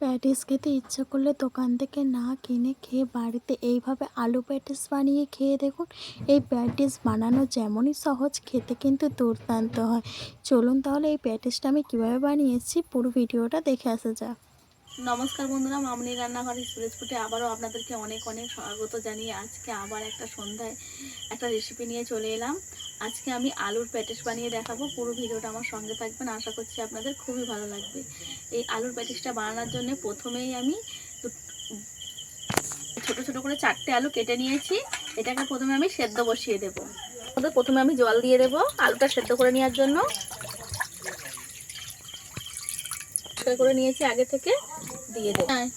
Patties খেতে ইচ্ছা করলে দোকান থেকে না কিনে খেয়ে বাড়িতে এইভাবে আলু প্যাটিস বানিয়ে খেয়ে দেখুন। এই প্যাটিস বানানো যেমনই সহজ, খেতে কিন্তু দুর্দান্ত হয়। চলুন তাহলে এই প্যাটিসটা আমি কীভাবে বানিয়েছি পুরো ভিডিওটা দেখে আসা যাক। নমস্কার বন্ধুরা, মামনি রান্নাঘর সুরেশ ফুটে আবারও আপনাদেরকে অনেক অনেক স্বাগত জানিয়ে আজকে আবার একটা সন্ধ্যায় একটা রেসিপি নিয়ে চলে এলাম। আজকে আমি আলুর প্যাটিস বানিয়ে দেখাবো। পুরো ভিডিওটা আমার সঙ্গে থাকবেন। আশা করছি আপনাদের খুবই ভালো লাগবে। এই আলুর প্যাটিসটা বানানোর জন্য প্রথমেই আমি ছোট ছোট করে চারটে আলু কেটে নিয়েছি। এটাকে প্রথমে আমি সেদ্ধ বসিয়ে দেবো। প্রথমে আমি জল দিয়ে দেবো আলুটা সেদ্ধ করে নেওয়ার জন্য। করে নিয়েছি আগে থেকে দিয়ে দেবো। হ্যাঁ।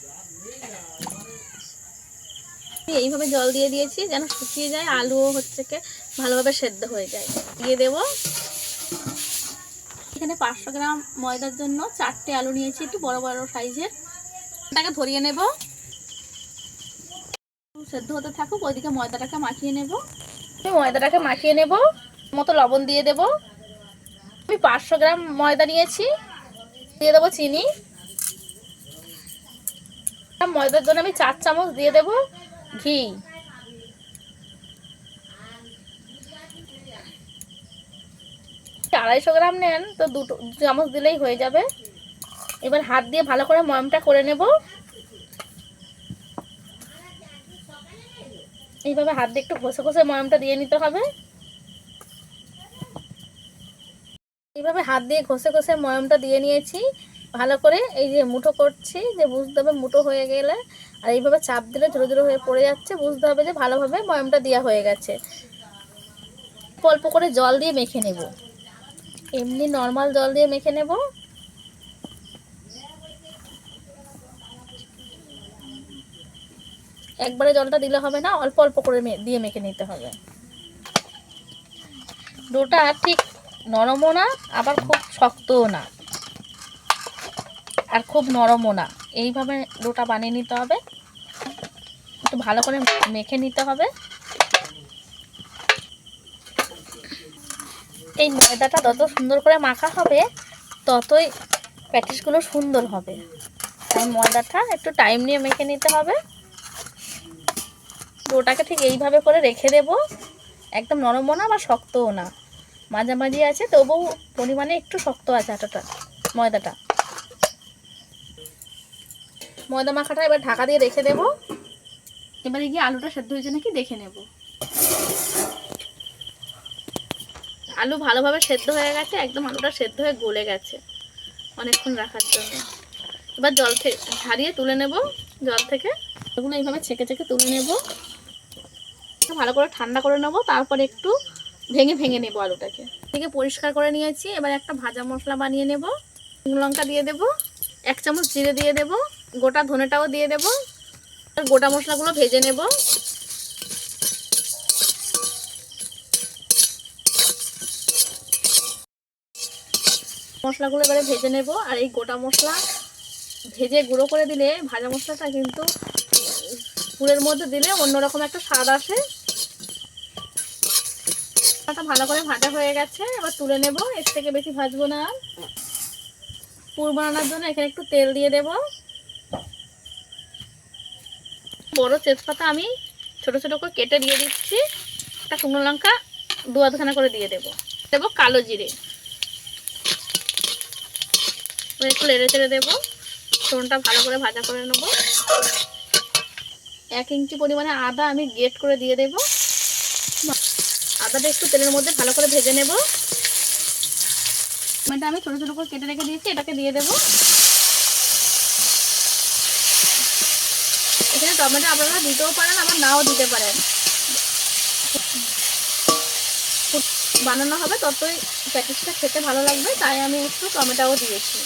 এইভাবে জল দিয়ে দিয়েছি যেন শুকিয়ে যায়। আলুও হচ্ছে ভালোভাবে সেদ্ধ হয়ে যায়। দিয়ে দেব। এখানে পাঁচশো গ্রাম ময়দার জন্য চারটে আলু নিয়েছি, একটু বড় বড় সাইজের। এটাকে ধরিয়ে নেব। সেদ্ধ হতে থাকুক, ওইদিকে ময়দাটাকে মাখিয়ে নেব। ময়দাটাকে মাখিয়ে নেব, মতো লবণ দিয়ে দেব। আমি পাঁচশো গ্রাম ময়দা নিয়েছি, দিয়ে দেবো চিনি। ময়দার জন্য আমি চার চামচ দিয়ে দেব ঘি। আড়াইশো গ্রাম নেন, তো দুটো চামচ দিলেই হয়ে যাবে। এবার হাত দিয়ে ভালো করে ময়মটা করে নেব। এইভাবে হাত দিয়ে একটু ঘষে ঘষে ময়মটা দিয়ে নিতে হবে। এইভাবে হাত দিয়ে ঘষে ঘষে ময়মটা দিয়ে নিয়েছি। ভালো করে এই যে মুঠো করছি, যে বুঝতে হবে মুঠো হয়ে গেলে। আর এইভাবে চাপ দিলে ঝুড়ো ঝুড়ো হয়ে পড়ে যাচ্ছে, বুঝতে হবে যে ভালোভাবে ময়মটা দেওয়া হয়ে গেছে। অল্প করে জল দিয়ে মেখে নেব। এমনি নর্মাল জল দিয়ে মেখে নেব। একবারে জলটা দিলে হবে না, অল্প অল্প করে দিয়ে মেখে নিতে হবে। ডোটা ঠিক নরমও না, আবার খুব শক্তও না। আর খুব নরমও না। এইভাবে ডোটা বানিয়ে নিতে হবে। একটু ভালো করে মেখে নিতে হবে। এই ময়দাটা যত সুন্দর করে মাখা হবে, ততই প্যাটিসগুলো সুন্দর হবে। তাই ময়দাটা একটু টাইম নিয়ে মেখে নিতে হবে। ডোটাকে ঠিক এইভাবে করে রেখে দেব। একদম নরমও না বা শক্তও না। মাঝামাঝি আছে, তবুও পরিমাণে একটু শক্ত আছে আটাটা, ময়দাটা। ময়দা মাখাটা এবার ঢাকা দিয়ে রেখে দেব। এবারে গিয়ে আলুটা সেদ্ধ হয়েছে নাকি দেখে নেব। আলু ভালোভাবে সেদ্ধ হয়ে গেছে, একদম আলুটা সেদ্ধ হয়ে গলে গেছে। অনেকক্ষণ রাখার জন্য। এবার জল থেকে ঝারিয়ে তুলে নেব, জল থেকে। এগুলো এইভাবে ছেঁকে ছেঁকে তুলে নেব। ভালো করে ঠান্ডা করে নেব, তারপরে একটু ভেঙে ভেঙে নেব আলুটাকে। থেকে পরিষ্কার করে নিয়েছি, এবার একটা ভাজা মশলা বানিয়ে নেব। লঙ্কা দিয়ে দেব, এক চামচ জিরে দিয়ে দেব, গোটা ধনেটাও দিয়ে দেব। গোটা মশলাগুলো ভেজে নেব। মশলাগুলো এবারে ভেজে নেব, আর এই গোটা মশলা ভেজে গুঁড়ো করে দিলে ভাজা মশলাটা কিন্তু পুরের মধ্যে দিলে অন্যরকম একটা স্বাদ আসে। মশলাটা ভালো করে ভাজা হয়ে গেছে, এবার তুলে নেব, এর থেকে বেশি ভাজবো না পুর বানানোর জন্য এখানে একটু তেল দিয়ে দেব। বড় তেজপাতা আমি ছোট ছোট করে কেটে দিয়ে দিচ্ছি, একটা শুকনো লঙ্কা দু আধখানা করে দিয়ে দেব। দেবো কালো জিরে। একটু লেড়ে চেড়ে দেবো। ফোড়নটা ভালো করে ভাজা করে নেব। এক ইঞ্চি পরিমাণে আদা আমি গেট করে দিয়ে দেবো। আদাটা একটু তেলের মধ্যে ভালো করে ভেজে নেব। টমেটো আমি ছোটো ছোটো করে কেটে রেখে দিয়েছি, এটাকে দিয়ে দেবো। এখানে টমেটো আপনারা দিতেও পারেন, আবার নাও দিতে পারেন। বানানো হবে, ততই প্যাকেজটা খেতে ভালো লাগবে, তাই আমি একটু টমেটোও দিয়েছি।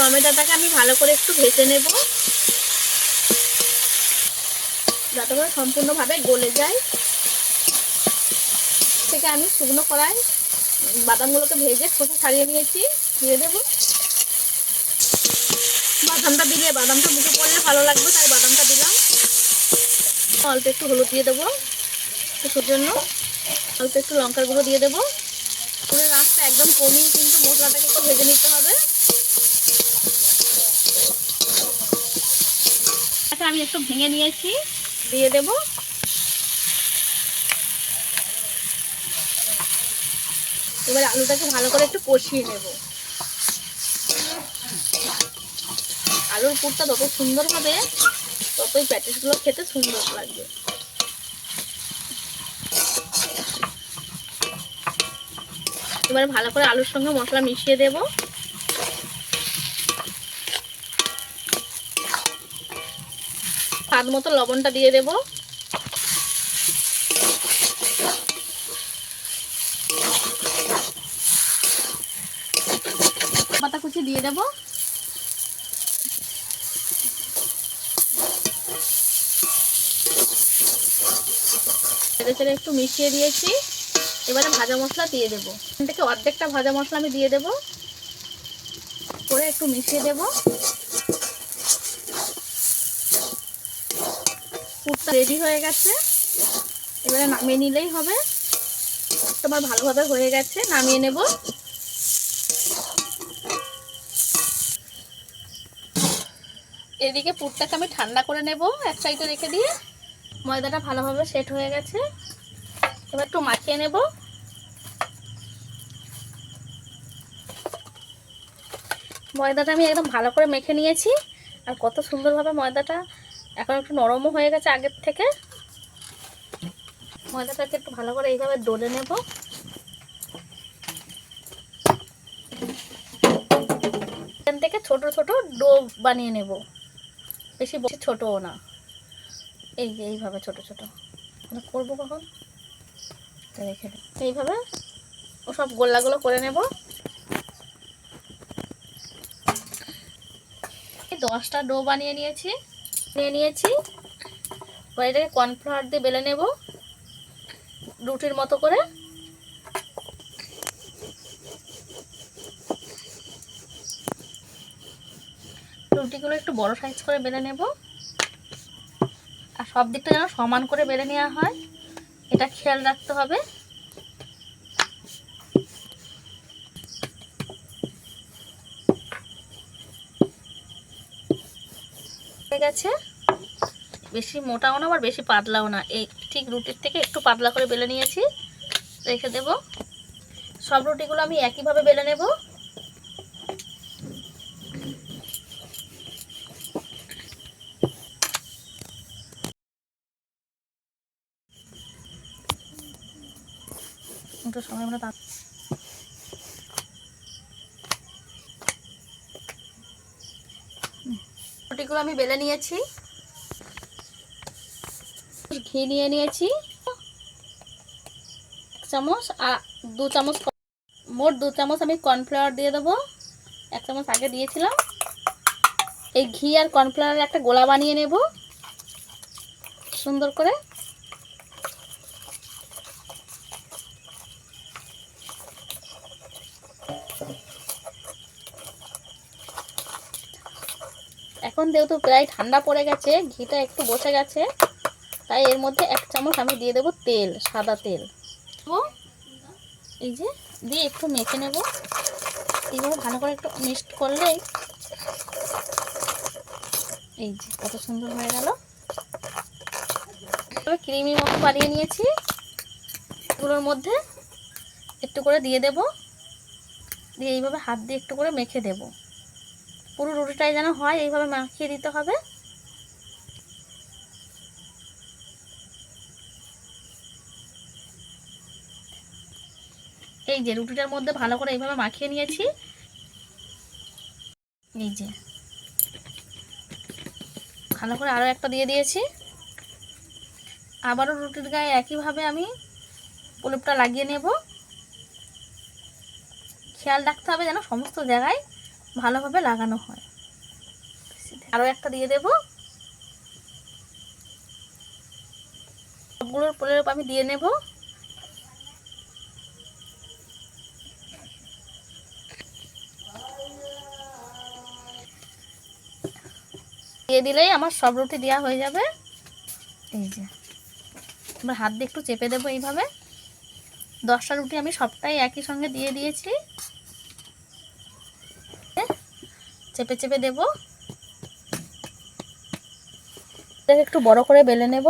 টমেটোটাকে আমি ভালো করে একটু ভেজে নেব। যাতে করে সম্পূর্ণভাবে গলে যায়। থেকে আমি শুকনো কড়াই, বাদামগুলোকে ভেজে খোসা ছাড়িয়ে নিয়েছি, দিয়ে দেব। বাদামটা দিলে বাদামটা মুখে পড়লে ভালো লাগবে, তাই বাদামটা দিলাম। অল্প একটু হলুদ দিয়ে দেবো কিছুর জন্য। অল্প একটু লঙ্কার গুঁড়ো দিয়ে দেবো। পুরো রাসটা একদম কমিয়ে কিন্তু মশলাটাকে একটু ভেজে নিতে হবে। আমি একটু ভেঙে নিয়েছি, দিয়ে দেব। এবার আলুটাকে ভালো করে একটু কষিয়ে নেব। আলুর পুরটা যত সুন্দর হবে, ততই প্যাটিসগুলো খেতে সুন্দর লাগবে। এবার ভালো করে আলুর সঙ্গে মশলা মিশিয়ে দেব। স্বাদ মতো লবণটা দিয়ে দেব। পাতা কুচি দিয়ে দেব। ছেড়ে একটু মিশিয়ে দিয়েছি। এবারে ভাজা মশলা দিয়ে দেবো। অর্ধেকটা ভাজা মশলা আমি দিয়ে দেবো। করে একটু মিশিয়ে দেবো। রেডি হয়ে গেছে। এবারে নামিয়ে নিলেই হবে। তোমার ভালোভাবে হয়ে গেছে, নামিয়ে নেব। এদিকে পুরটাকে আমি ঠান্ডা করে নেব, এক সাইডে রেখে দিয়ে। ময়দাটা ভালোভাবে সেট হয়ে গেছে। এবার একটু মাখিয়ে নেব। ময়দাটা আমি একদম ভালো করে মেখে নিয়েছি। আর কত সুন্দরভাবে ময়দাটা এখন একটু নরমও হয়ে গেছে আগের থেকে। ময়দাটাকে একটু ভালো করে এইভাবে ডলে নেব। এখান থেকে ছোট ছোট ডো বানিয়ে নেব। বেশি বেশি ছোটও না। এই যে এইভাবে ছোট ছোট। করব কখন? রেখে এইভাবে ও সব গোল্লাগুলো করে নেব। দশটা ডো বানিয়ে নিয়েছি। নিয়ে নিয়েছি। এবার এটাকে কর্নফ্লাওয়ার দিয়ে বেলে নেব। রুটির মতো করে। রুটিগুলো একটু বড় সাইজ করে বেলে নেব। আর সব দিকটা যেন সমান করে বেলে নেওয়া হয়। এটা খেয়াল রাখতে হবে। গেছে। বেশি মোটাও না, আবার বেশি পাতলাও না। এই ঠিক রুটির থেকে একটু পাতলা করে বেলে নিয়েছি। রেখে দেব। সব রুটিগুলো আমি একইভাবে বেলে নেব। সময় আমরা তা- হুম। রুটিগুলো আমি বেলে নিয়েছি। ঘি নিয়ে নিয়েছি। চামচ, আর দু চামচ মোট দু চামচ আমি কর্নফ্লাওয়ার দিয়ে দেবো। এক চামচ আগে দিয়েছিলাম। এই ঘি আর কর্নফ্লাওয়ারের একটা গোলা বানিয়ে নেব। সুন্দর করে। এখন যেহেতু প্রায় ঠান্ডা পড়ে গেছে, ঘিটা একটু বসে গেছে, তাই এর মধ্যে এক চামচ আমি দিয়ে দেবো তেল, সাদা তেল। ও, এই যে, দিয়ে একটু মেখে নেব। এইভাবে ভালো করে একটু মিক্সড করলেই এই যে, কত সুন্দর হয়ে গেল। ক্রিমি মতো বানিয়ে নিয়েছি। এগুলোর মধ্যে একটু করে দিয়ে দেব। দিয়ে এইভাবে হাত দিয়ে একটু করে মেখে দেব। পুরো রুটিটাই যেন হয়, এইভাবে মাখিয়ে দিতে হবে। এই যে রুটিটার মধ্যে ভালো করে এইভাবে মাখিয়ে নিয়েছি। এই যে। ভালো করে আরও একটা দিয়ে দিয়েছি। আবারও রুটির গায়ে একইভাবে আমি প্রলেপটা লাগিয়ে নেব। খেয়াল রাখতে হবে যেন সমস্ত জায়গায় ভালোভাবে লাগানো হয়। আরও একটা দিয়ে দেব। সবগুলোর প্রলেপ আমি দিয়ে নেব। দিয়ে দিলেই আমার সব রুটি দেওয়া হয়ে যাবে। এই যে। এবার হাত দিয়ে একটু চেপে দেবো এইভাবে। দশটা রুটি আমি সবটাই একই সঙ্গে দিয়ে দিয়েছি। চেপে চেপে দেব। এটাকে একটু বড় করে বেলে নেব।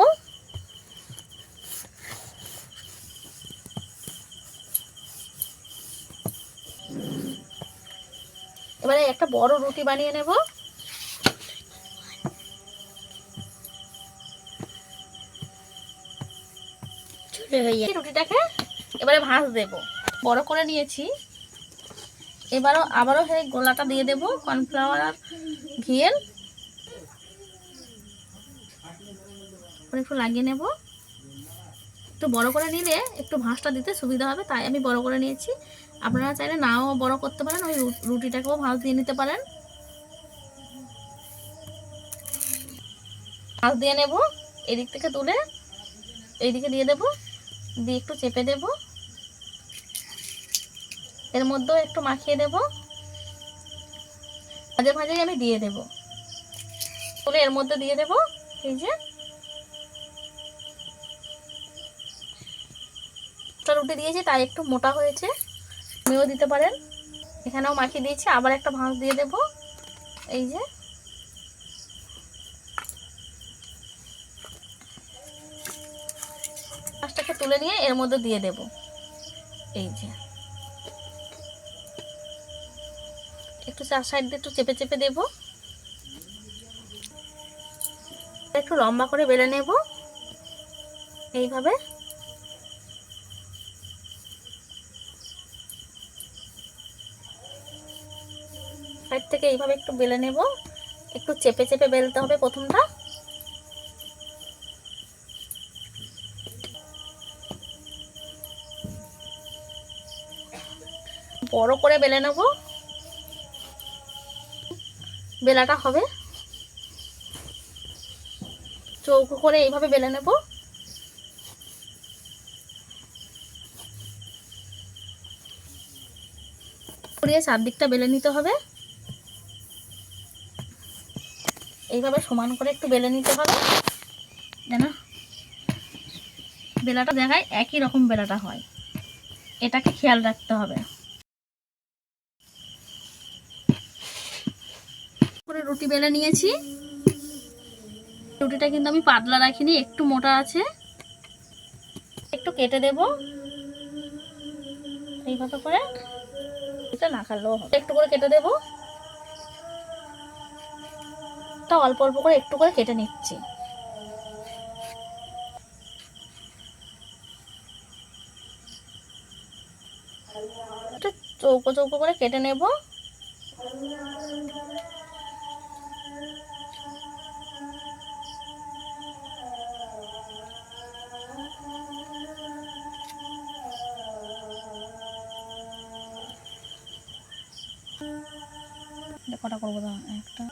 এবারে একটা বড় রুটি বানিয়ে নেব। হয়ে রুটিটাকে এবারে ভাঁজ দেব। বড় করে নিয়েছি। এবারও, আবারও সেই গোলাটা দিয়ে দেব, কর্নফ্লাওয়ার আর ঘিয়ের। একটু লাগিয়ে নেব। একটু বড় করে নিলে একটু ভাঁজটা দিতে সুবিধা হবে, তাই আমি বড় করে নিয়েছি। আপনারা চাইলে নাও বড় করতে পারেন, ওই রুটিটাকেও ভাঁজ দিয়ে নিতে পারেন। ভাঁজ দিয়ে নেব, এদিক থেকে তুলে, এইদিকে দিয়ে দেব, দিয়ে একটু চেপে দেব। এর মধ্যেও একটু মাখিয়ে দেব। মাঝে মাঝেই আমি দিয়ে দেব। তুলে এর মধ্যে দিয়ে দেব, এই যে। রুটি দিয়েছি, তাই একটু মোটা হয়েছে, আমিও দিতে পারেন। এখানেও মাখিয়ে দিয়েছি, আবার একটা ভাঁজ দিয়ে দেব, এই যে। মাছটাকে তুলে নিয়ে এর মধ্যে দিয়ে দেব, এই যে। একটু চার সাইড দিয়ে একটু চেপে চেপে দেব। একটু লম্বা করে বেলে নেব। এইভাবে। সাইড থেকে এইভাবে একটু বেলে নেব। একটু চেপে চেপে বেলতে হবে প্রথমটা। বড় করে বেলে নেব। বেলাটা হবে। চৌকো করে এইভাবে বেলে নেব। ঘুরিয়ে চারদিকটা বেলে নিতে হবে। এইভাবে সমান করে একটু বেলে নিতে হবে। যেন বেলাটা দেখায় একই রকম বেলাটা হয়। এটাকে খেয়াল রাখতে হবে করে রুটি বেলে নিয়েছি। রুটিটা কিন্তু আমি পাতলা রাখিনি, একটু মোটা আছে। একটু কেটে দেব। এইভাবে করে এটা না হবে। একটু করে কেটে দেব। তা অল্প অল্প করে একটু করে কেটে নিচ্ছি। চৌকো চৌকো করে কেটে নেব। কটা করব দাঁড়া, একটা।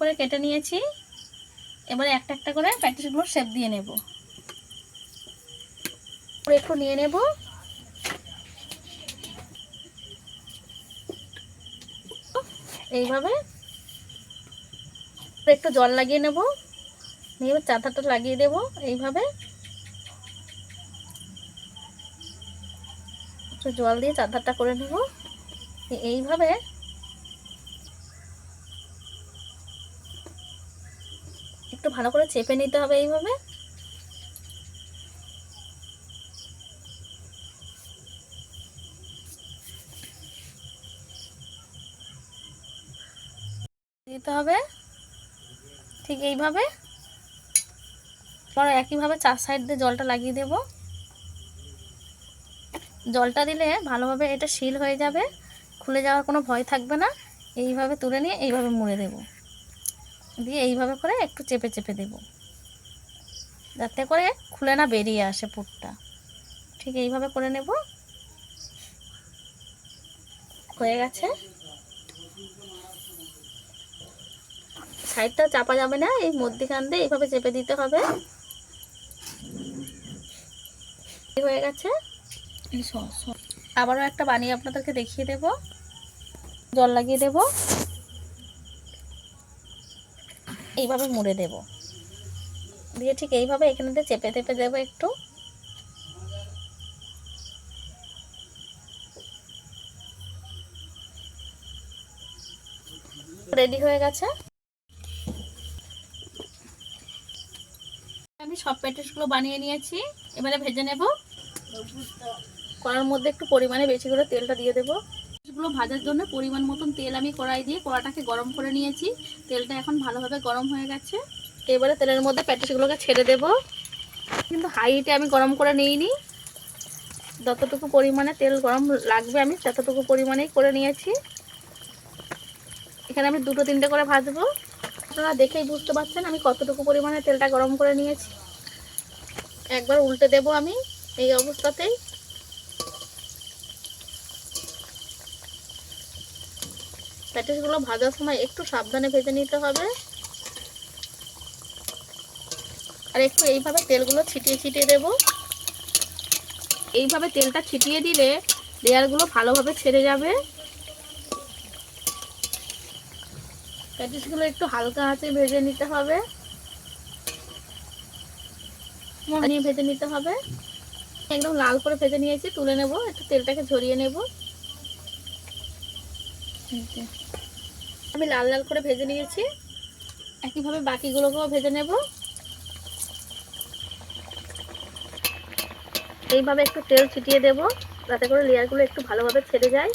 করে কেটে নিয়েছি। এবারে একটা একটা করে প্যাটিসগুলো শেপ দিয়ে নেব। একটু নিয়ে নেব। এইভাবে একটু জল লাগিয়ে নেব। নিয়ে এবার চাতাটা লাগিয়ে দেব এইভাবে। একটু জল দিয়ে চাতারটা করে নেব। এইভাবে। একটু ভালো করে চেপে নিতে হবে এইভাবে। দিতে হবে। ঠিক এইভাবে। পরে একইভাবে চার সাইড দিয়ে জলটা লাগিয়ে দেব। জলটা দিলে ভালোভাবে এটা সিল হয়ে যাবে। খুলে যাওয়ার কোনো ভয় থাকবে না। এইভাবে তুলে নিয়ে এইভাবে মুড়ে দেব। দিয়ে এইভাবে করে একটু চেপে চেপে দেব। যাতে করে খুলে না বেরিয়ে আসে পুরটা। ঠিক এইভাবে করে নেব। হয়ে গেছে। সাইডটা চাপা যাবে না, এই মধ্যিখান দিয়ে এইভাবে চেপে দিতে হবে। হয়ে গেছে? আবারও একটা বানিয়ে আপনাদেরকে দেখিয়ে দেব। জল লাগিয়ে দেব। এইভাবে মুড়ে দেব। দিয়ে ঠিক এইভাবে এখানে দিয়ে চেপে চেপে দেবো একটু। রেডি হয়ে গেছে? আমি সব প্যাটিসগুলো বানিয়ে নিয়েছি। এবারে ভেজে নেব। কড়ার মধ্যে একটু পরিমাণে বেশি করে তেলটা দিয়ে দেবো। গুলো ভাজার জন্য পরিমাণ মতন তেল আমি কড়াই দিয়ে কড়াটাকে গরম করে নিয়েছি। তেলটা এখন ভালোভাবে গরম হয়ে গেছে। এবারে তেলের মধ্যে প্যাটিসগুলোকে ছেড়ে দেব। কিন্তু হাইটে আমি গরম করে নিইনি। যতটুকু পরিমাণে তেল গরম লাগবে আমি ততটুকু পরিমাণেই করে নিয়েছি। এখানে আমি দুটো তিনটে করে ভাজবো। আপনারা দেখেই বুঝতে পারছেন আমি কতটুকু পরিমাণে তেলটা গরম করে নিয়েছি। একবার উল্টে দেব আমি এই অবস্থাতেই। প্যাটিসগুলো ভাজার সময় একটু সাবধানে ভেজে নিতে হবে। আর একটু এইভাবে তেলগুলো ছিটিয়ে ছিটিয়ে দেব। এইভাবে তেলটা ছিটিয়ে দিলে লেয়ারগুলো ভালোভাবে ছেড়ে যাবে। প্যাটিসগুলো একটু হালকা হাতে ভেজে নিতে হবে। নিয়ে ভেজে নিতে হবে। একদম লাল করে ভেজে নিয়েছি তুলে নেব একটু তেলটাকে ঝরিয়ে নেব। আমি লাল লাল করে ভেজে নিয়েছি। একইভাবে বাকিগুলোকেও ভেজে নেব। এইভাবে একটু তেল ছিটিয়ে দেব যাতে করে লেয়ারগুলো একটু ভালোভাবে ছেড়ে যায়।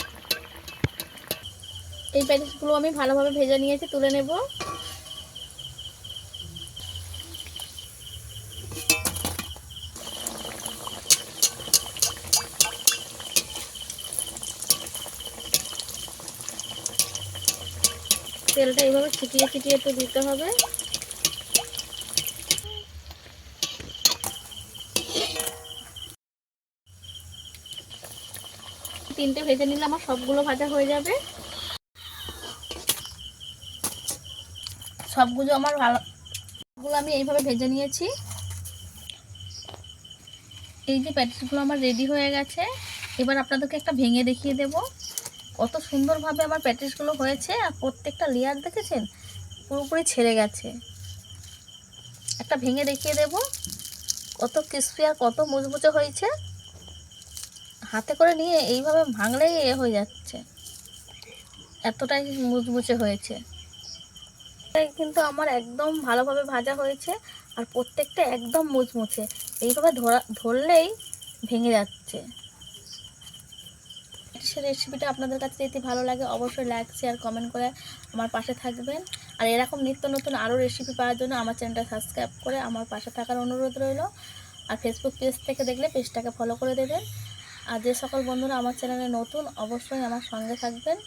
এই প্যাটিসগুলো আমি ভালোভাবে ভেজে নিয়েছি, তুলে নেব। তেলটা এইভাবে ছিটিয়ে ছিটিয়ে একটু দিতে হবে। তিনটে ভেজে নিলে আমার সবগুলো ভাজা হয়ে যাবে। সবগুলো আমার ভালো সবগুলো আমি এইভাবে ভেজে নিয়েছি। এই যে প্যাটিসগুলো আমার রেডি হয়ে গেছে। এবার আপনাদেরকে একটা ভেঙে দেখিয়ে দেব। কত সুন্দরভাবে আমার প্যাটিসগুলো হয়েছে আর প্রত্যেকটা লেয়ার দেখেছেন? পুরোপুরি ছেড়ে গেছে। একটা ভেঙে দেখিয়ে দেব। কত ক্রিস্পি আর কত মুচমুচে হয়েছে। হাতে করে নিয়ে এইভাবে ভাঙলেই এ হয়ে যাচ্ছে। এতটাই মুচমুচে হয়েছে। কিন্তু আমার একদম ভালোভাবে ভাজা হয়েছে আর প্রত্যেকটা একদম মুচমুচে। এইভাবে ধরা, ধরলেই ভেঙে যাচ্ছে। সে রেসিপিটা আপনাদের কাছে যদি ভালো লাগে, অবশ্যই লাইক শেয়ার কমেন্ট করে আমার পাশে থাকবেন। আর এরকম নিত্য নতুন আরও রেসিপি পাওয়ার জন্য আমার চ্যানেলটা সাবস্ক্রাইব করে আমার পাশে থাকার অনুরোধ রইল। আর ফেসবুক পেজ থেকে দেখলে পেজটাকে ফলো করে দেবেন। আর যে সকল বন্ধুরা আমার চ্যানেলে নতুন, অবশ্যই আমার সঙ্গে থাকবেন।